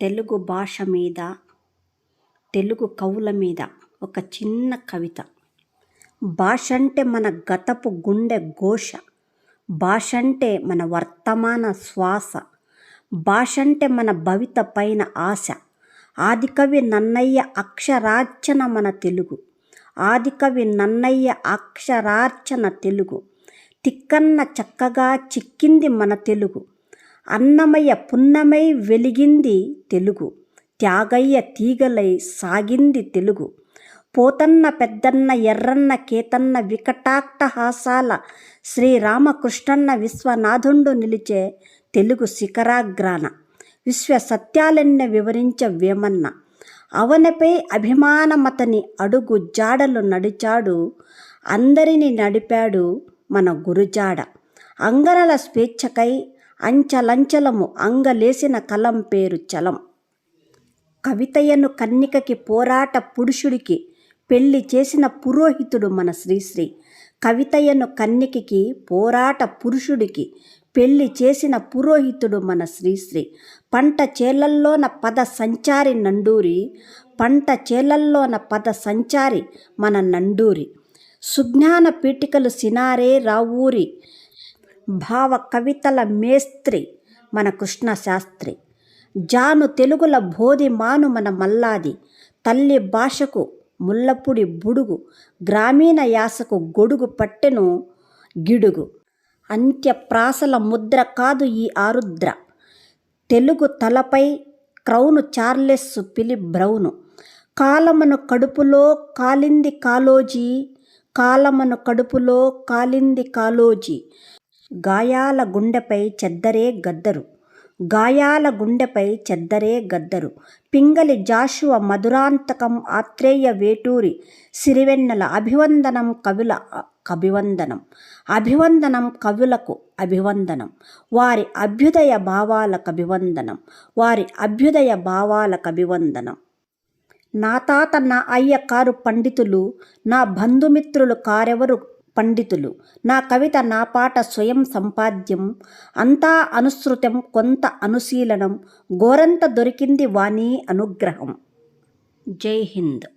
తెలుగు భాష మీద తెలుగు కవుల మీద ఒక చిన్న కవిత. భాష అంటే మన గతపు గుండె ఘోష. భాష అంటే మన వర్తమాన శ్వాస. భాష అంటే మన భవిత పైన ఆశ. ఆదికవి నన్నయ్య అక్షరార్చన మన తెలుగు. ఆదికవి నన్నయ్య అక్షరార్చన తెలుగు. తిక్కన్న చక్కగా చిక్కింది మన తెలుగు. అన్నమయ్య పున్నమై వెలిగింది తెలుగు. త్యాగయ్య తీగలై సాగింది తెలుగు. పోతన్న పెద్దన్న ఎర్రన్న కేతన్న వికటాట్టహాసాల శ్రీరామకృష్ణన్న విశ్వనాథుండు నిలిచే తెలుగు శిఖరాగ్రాన. విశ్వ సత్యాలెన్న వివరించ వేమన్న. అవనపై అభిమానమతని అడుగు జాడలు నడిచాడు. అందరిని నడిపాడు మన గురుజాడ. అంగనల స్వేచ్ఛకై అంచలంచలము అంగలేసిన కలం పేరు చలం. కవితయను కన్నికకి పోరాట పురుషుడికి పెళ్ళి చేసిన పురోహితుడు మన శ్రీశ్రీ. కవితయను కన్నికకి పోరాట పురుషుడికి పెళ్ళి చేసిన పురోహితుడు మన శ్రీశ్రీ. పంట చేలల్లోన పద సంచారి నండూరి పంట చేలల్లోన పద సంచారి మన నండూరి. సుజ్ఞాన పీఠికలు సినారే రావూరి భావ కవితల మేస్త్రి మన కృష్ణ శాస్త్రి. జాను తెలుగుల బోధి మాను మన మల్లాది. తల్లి భాషకు ముల్లపుడి బుడుగు. గ్రామీణ యాసకు గొడుగు పట్టెను గిడుగు. అంత్యప్రాసల ముద్ర కాదు ఈ ఆరుద్ర. తెలుగు తలపై క్రౌను చార్లెస్ పిలి బ్రౌను. కాలమను కడుపులో కాలింది కాలోజీ. కాలమను కడుపులో కాలింది కాలోజీ. గాయాల గుండెపై చెద్దరే గద్దరు. గాయాల గుండెపై చెద్దరే గద్దరు. పింగలి జాషువ మధురాంతకం ఆత్రేయ వేటూరి సిరివెన్నెల అభివందనం కవుల అభివందనం అభివందనం కవులకు అభివందనం. వారి అభ్యుదయ భావాలకు అభివందనం వారి అభ్యుదయ భావాలకు అభివందనం నా తాత నా అయ్య కారు పండితులు నా బంధుమిత్రులు కారెవరు పండితులు. నా కవిత నా పాట స్వయం సంపాద్యం. అంతా అనుసృతం కొంత అనుశీలనం. గోరంత దొరికింది వాణి అనుగ్రహం. జై హింద్.